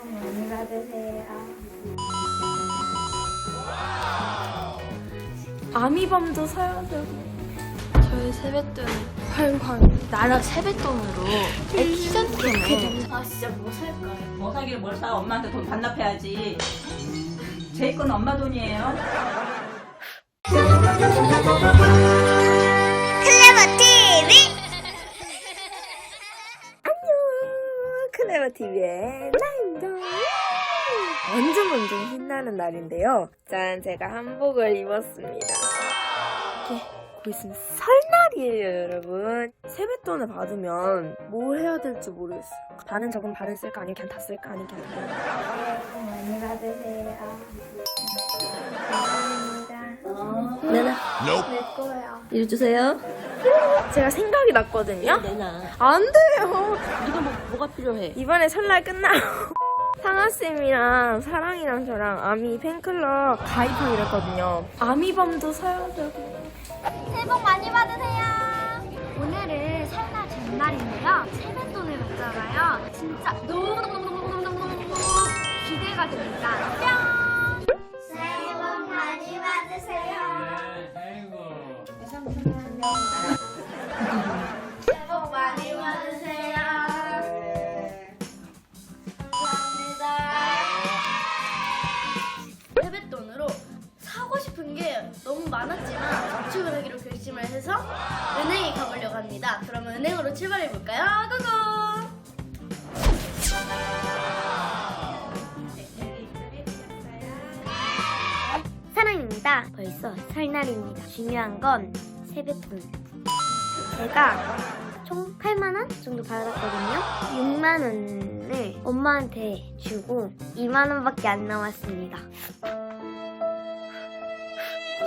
복 많이 받으세요. 아미밤도 사야 되고 저희 세뱃돈 활활 나라 세뱃돈으로 액션 캠을 아 진짜 뭐 살까요? 뭐 사기를 뭘 사? 엄마한테 돈 반납해야지. 제건 엄마 돈이에요. 클레버 TV의 나입 니다. 완전 완전 신나는 날인데요. 짠, 제가 한복을 입었습니다. 이렇게 곧 있으면 설날이에요, 여러분. 세뱃돈을 받으면 뭘 해야 될지 모르겠어요. 나는 조금 발을 쓸까 아니면 그냥 다 쓸까 아니면 그냥 다 쓸까. 많이 받으세요. 감사합니다. 내놔. 내 거야. 일 주세요. 제가 생각이 났거든요. 내놔 안 돼요. 네가 뭐, 뭐가 필요해 이번에 설날 끝나고 상아쌤이랑 사랑이랑 저랑 아미 팬클럽 가입하기로 했거든요. 아미밤도 사야 되고. 새해 복 많이 받으세요. 오늘은 설날 전날인데요. 세뱃돈을 받잖아요. 진짜 너무너무너무너무너무 기대가 됩니다. 뿅! 새해 복 많이 받으세요. 새해 복 너무 많았지만 저축을 하기로 결심을 해서 은행에 가보려고 합니다. 그러면 은행으로 출발해 볼까요? 고고! 사랑입니다. 벌써 설날입니다. 중요한 건 세뱃돈. 제가 총 8만 원 정도 받았거든요. 6만 원을 엄마한테 주고 2만 원밖에 안 남았습니다.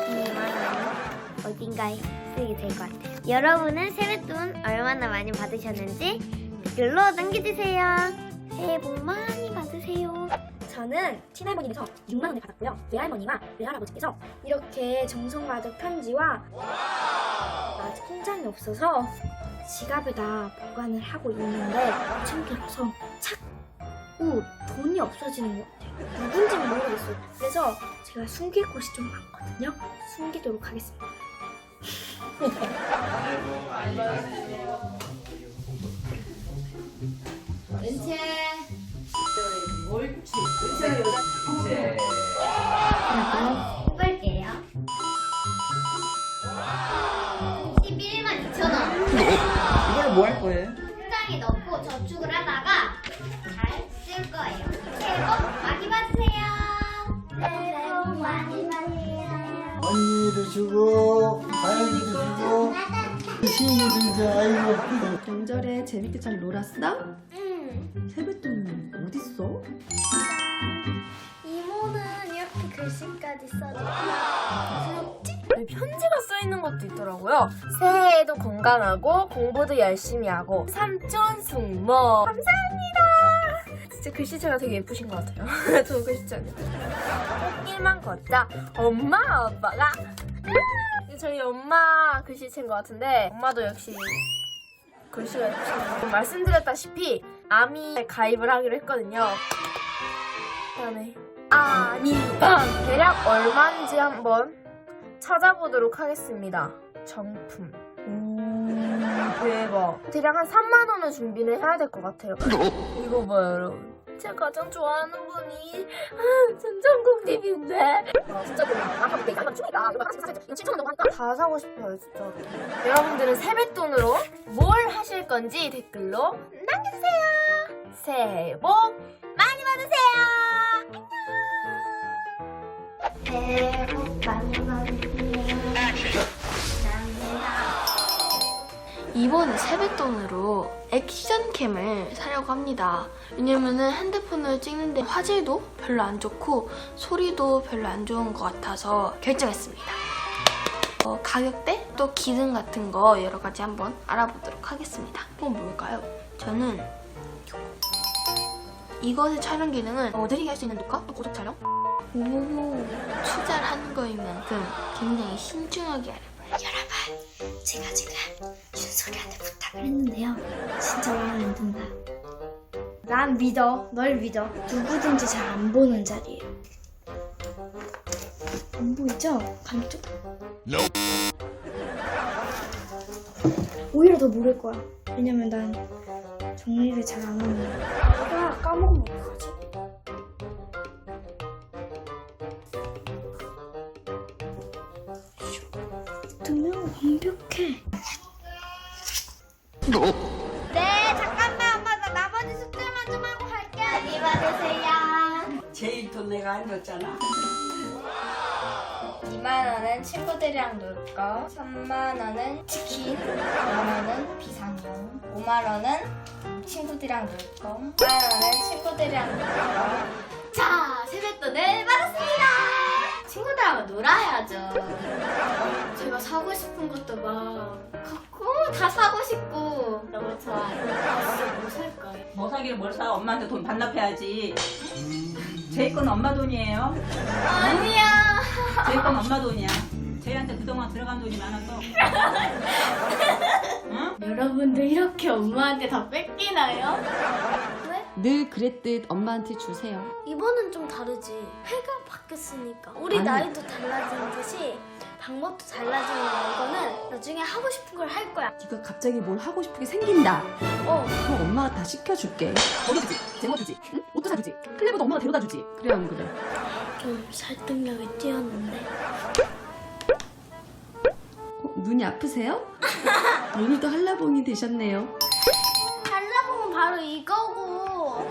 2만 원 어딘가에 쓰게 될 것 같아요. 여러분은 세뱃돈 얼마나 많이 받으셨는지 댓글로 남겨주세요. 새해 복 많이 받으세요. 저는 친할머니에서 6만 원을 받았고요. 외할머니와 외할아버지께서 이렇게 정성 가득 편지와 아직 통장이 없어서 지갑에다 보관을 하고 있는데 챙겨서 자꾸 돈이 없어지는 것 같아요. 모르겠어요. 그래서 제가 숨길 곳이 좀 많거든요. 숨기도록 하겠습니다. 해볼게요. 11만 2천 원. 이걸 뭐 할 거예요? 통장에 넣고 저축을 하다가 잘 쓸 거예요. 새해 복 많이 받으세요. 언니도 주고 다현이도 주고 시인이도 이제 아이고 명절에 재밌게 잘 놀았어? 음, 세뱃돈 어딨어? 이모는 이렇게 글씨까지 써줘. 여기 편지가 써 있는 것도 있더라고요. 새해에도 건강하고 공부도 열심히 하고 삼촌 숙모 감사합니다. 진짜 글씨체가 되게 예쁘신 것 같아요. 저 글씨체 아니에요. 꽃길만 걷자 엄마 아빠가 이게 저희 엄마 글씨체인 것 같은데 엄마도 역시 글씨가 예쁘시네요. 말씀드렸다시피 아미에 가입을 하기로 했거든요. 그다음에 아미밤 대략 얼마인지 한번 찾아보도록 하겠습니다. 정품. 오, 대박. 대략 한 3만 원은 준비를 해야 될 것 같아요. 이거 봐요, 여러분. 제가 가장 좋아하는 분이 아, 전정국님인데 아, 진짜 그 아까 내가 이거 하나씩 사자 이거 7천 원 하니까 다 사고 싶어요 진짜 여러분들은 세뱃돈으로 뭘 하실 건지 댓글로 남겨주세요 새해 복 많이 받으세요 새해 복 많이 받으세요. 감사합니다. 이번 세뱃돈으로 액션캠을 사려고 합니다. 왜냐면은 핸드폰을 찍는데 화질도 별로 안 좋고 소리도 별로 안 좋은 것 같아서 결정했습니다. 어, 가격대 또 기능 같은 거 여러 가지 한번 알아보도록 하겠습니다. 그건 뭘까요? 저는 이것의 촬영 기능은 어디에 할수 있는 녹화? 또 고속 촬영? 오, 투자를 하는 거인 만큼 굉장히 신중하게 알아봐요. 여러분, 제가 지금 준 소리한테 부탁을 했는데요. 진짜 마음에 안 든다. 난 믿어. 널 믿어. 누구든지 잘 안 보는 자리에. 안 보이죠? 감쪽. 오히려 더 모를 거야. 왜냐면 난 정리를 잘 안 하는 거야. 내가 까먹으면 어떡하지? 내가 안 줬잖아. 2만원은 친구들이랑 놀 거, 3만원은 치킨, 5만원은 비상용, 5만원은 친구들이랑 놀 거, 5만원은 친구들이랑 놀 거. 자, 세뱃돈을 받았습니다! 친구들하고 놀아야죠. 제가 사고 싶은 것도 막 갖고 다 사고 싶고 너무 좋아요. 뭐 살까요? 뭐 사기를 뭘 사? 엄마한테 돈 반납해야지. 제이 건 엄마 돈이에요. 아니야. 제이 건 엄마 돈이야. 제이한테 그동안 들어간 돈이 많아서. 응? 여러분들 이렇게 엄마한테 다 뺏기나요? 늘 그랬듯 엄마한테 주세요. 이번은 좀 다르지. 해가 바뀌었으니까. 우리 아니. 나이도 달라지는 듯이 방법도 달라지는 거야. 이거는 나중에 하고 싶은 걸 할 거야. 네가 갑자기 뭘 하고 싶은 게 생긴다. 어. 그럼 엄마가 다 시켜줄게. 먹여주지, 재워주지, 응? 사주지, 클레버도 엄마가 데려다 주지. 그래 안 그래? 좀 설득력이 뛰었는데. 어, 눈이 아프세요? 오늘도 한라봉이 되셨네요. 한라봉은 바로 이거고.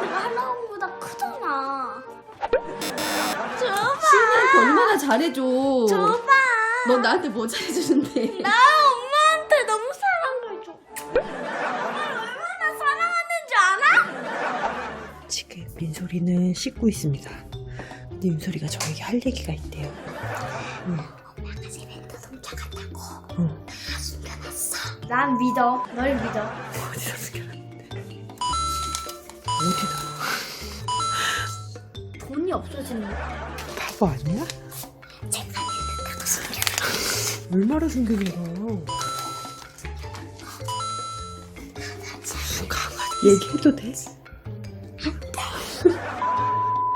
내가 한라봉보다 크잖아. 줘봐. 신이한테 얼마나 잘해줘. 줘봐. 너 나한테 뭐 잘해주는데? 나 민소리는 씻고 있습니다. 근데 윤소리가 저에게 할 얘기가 있대요. 엄마가 세뱃돈 훔쳐갔다고. 응. 다 숨겨놨어. 난 믿어. 널 믿어. 어디다 숨겨놨는데? 어디다? 돈이 없어지는 거. 바보 아니야? 제가 믿는다고 숨겨놨어. 얼마나 숨겨놔? 얘기해도 돼?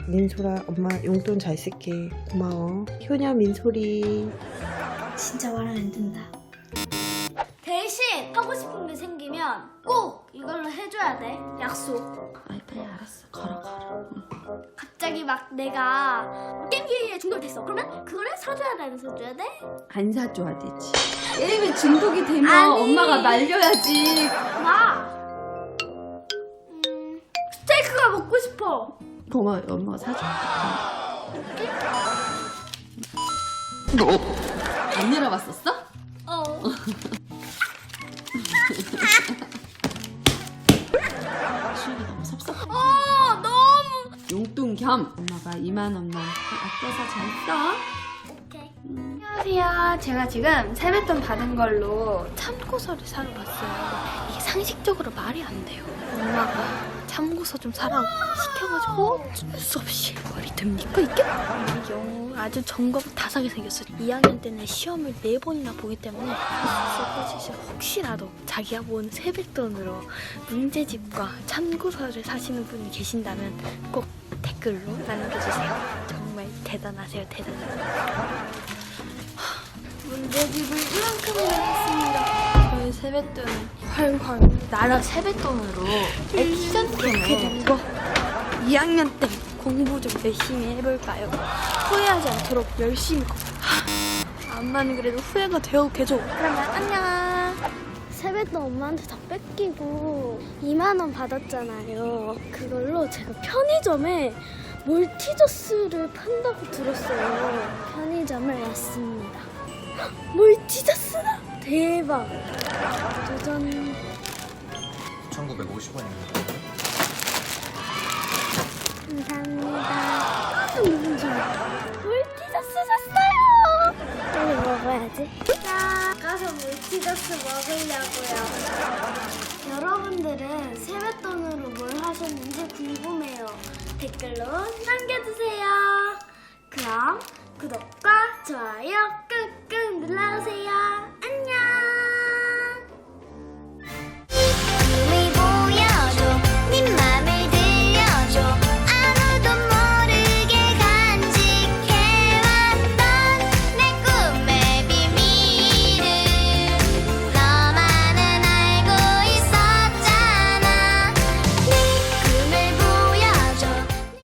민소라 엄마 용돈 잘 쓸게 고마워 효녀 민소리 진짜 말안 된다. 대신 하고 싶은 게 생기면 꼭 이걸로 해줘야 돼. 약속. 아이 빨리 알았어. 걸어 걸어. 갑자기 막 내가 게임기에 중독됐어. 그러면 그거를 사줘야 돼, 안 사줘야 돼? 안 사줘야 되지. 게임에 중독이 되면 아니. 엄마가 말려야지. 나 음, 스테이크가 먹고 싶어. 고마워 엄마가 사줘. 안 열어봤었어? 어. 수익이 너무 섭섭해. 어, 너무. 용돈 겸 엄마가 2만 원만 아껴서 잘 써. 오케이. 안녕하세요. 제가 지금 세뱃돈 받은 걸로 참고서를 사러 왔어요. 이게 상식적으로 말이 안 돼요. 엄마가 참고서 좀 사라고 시켜가지고 어쩔 수 없이 말이 됩니까 이게? 우리 영어 아주 전공 다사게 생겼어요. 2학년 때는 시험을 4번이나 보기 때문에 혹시라도 자기가 모은 세뱃돈으로 문제집과 참고서를 사시는 분이 계신다면 꼭 댓글로 남겨주세요. 정말 대단하세요, 대단하세요. 문제집을 이만큼이나 했습니다. 저희 세뱃돈 활활 나라 세뱃돈으로 액션 캠을 거 2학년 때 공부 좀 열심히 해볼까요? 후회하지 않도록 열심히 하, 암만 그래도 후회가 되어 계속 그러면 안녕 세뱃돈 엄마한테 다 뺏기고 2만 원 받았잖아요. 그걸로 제가 편의점에 몰티저스를 판다고 들었어요. 편의점을 왔습니다. 헉, 몰티저스다! 대박! 도전. 1950원입니다. 감사합니다. 너무 좋아. 몰티저스 샀어요! 빨리 먹어야지. 자, 가서 몰티저스 먹으려고요. 여러분들은 세뱃돈으로 뭘 하셨는지 궁금해요. 댓글로 남겨주세요. 그럼 구독과 좋아요 꾹꾹 눌러주세요.